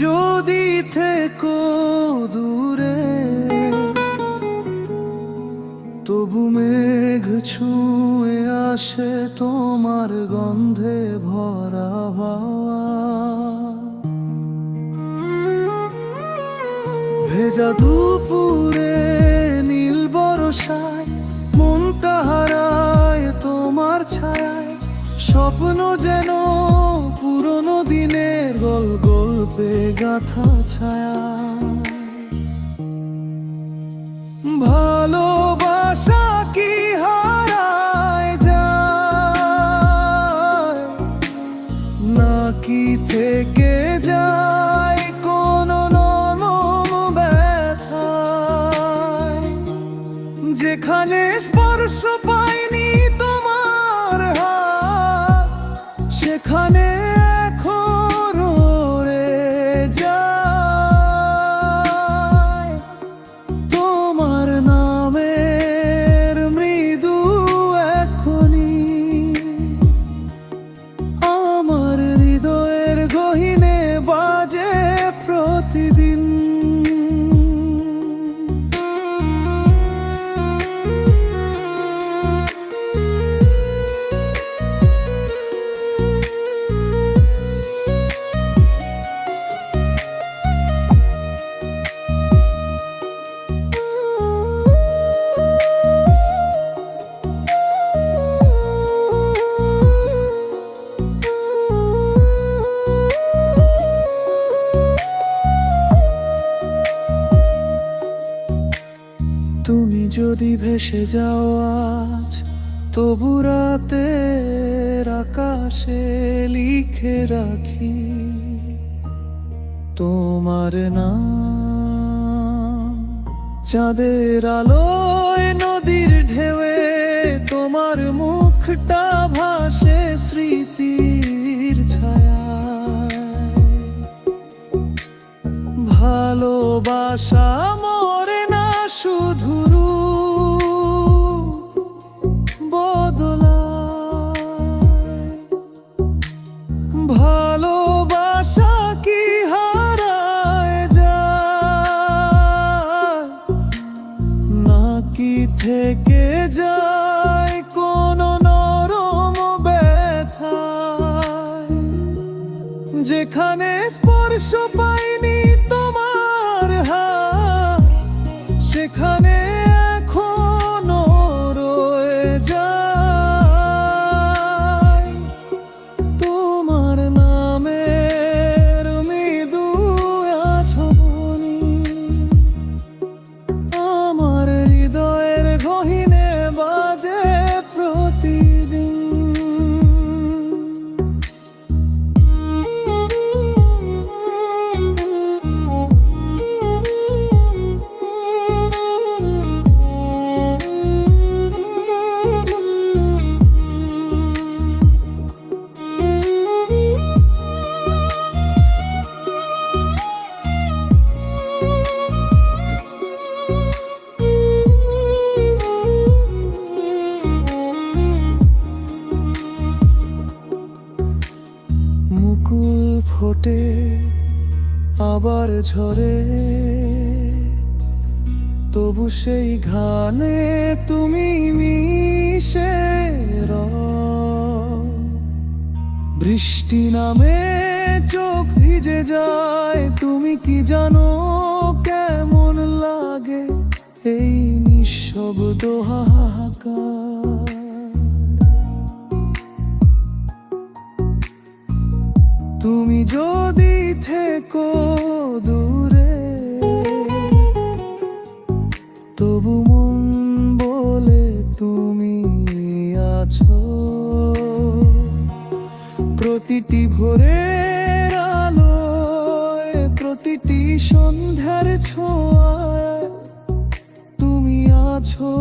যদি থেকো দূরে, তবু মেঘ ছুঁয়ে আসে তোমার গন্ধে ভরা হাওয়া। ভেজা দুপুরে নীল বরসায় মনটা হারায় তোমার ছায়ায়, স্বপ্ন যেন গল্পে গাথা ছায়া। ভালোবাসা কি হারায় যায়? নাকি থেকে যায় কোন নরম ব্যথায়? যেখানে স্পর্শ পাইনি তোমার সেখানে তুমি যদি ভেসে যাও আজ, তবু রাতের আকাশে লিখে রাখি তোমার নাম। চাঁদের আলোয় নদীর ঢেউয়ে তোমার মুখটা ভাসে স্মৃতির ছায়া ভালোবাসা মরে না শুধু রূপ বদলায়। ভালোবাসা কি হারায় যায়? নাকি থেকে যায় কোন নরম ব্যথায়? যেখানে আবার ঝরে। তবু সেই ঘানে তুমি মিশে বৃষ্টি নামে চোখ ভিজে যায়, তুমি কি জানো কেমন লাগে? এই নিঃশব্দ হাহাকার। তুমি যদি থেকো দূরে, তবু মন বলে তুমি আছো। প্রতিটি ভোরের আলোয়, প্রতিটি সন্ধ্যার ছোঁয়ায় তুমি আছো।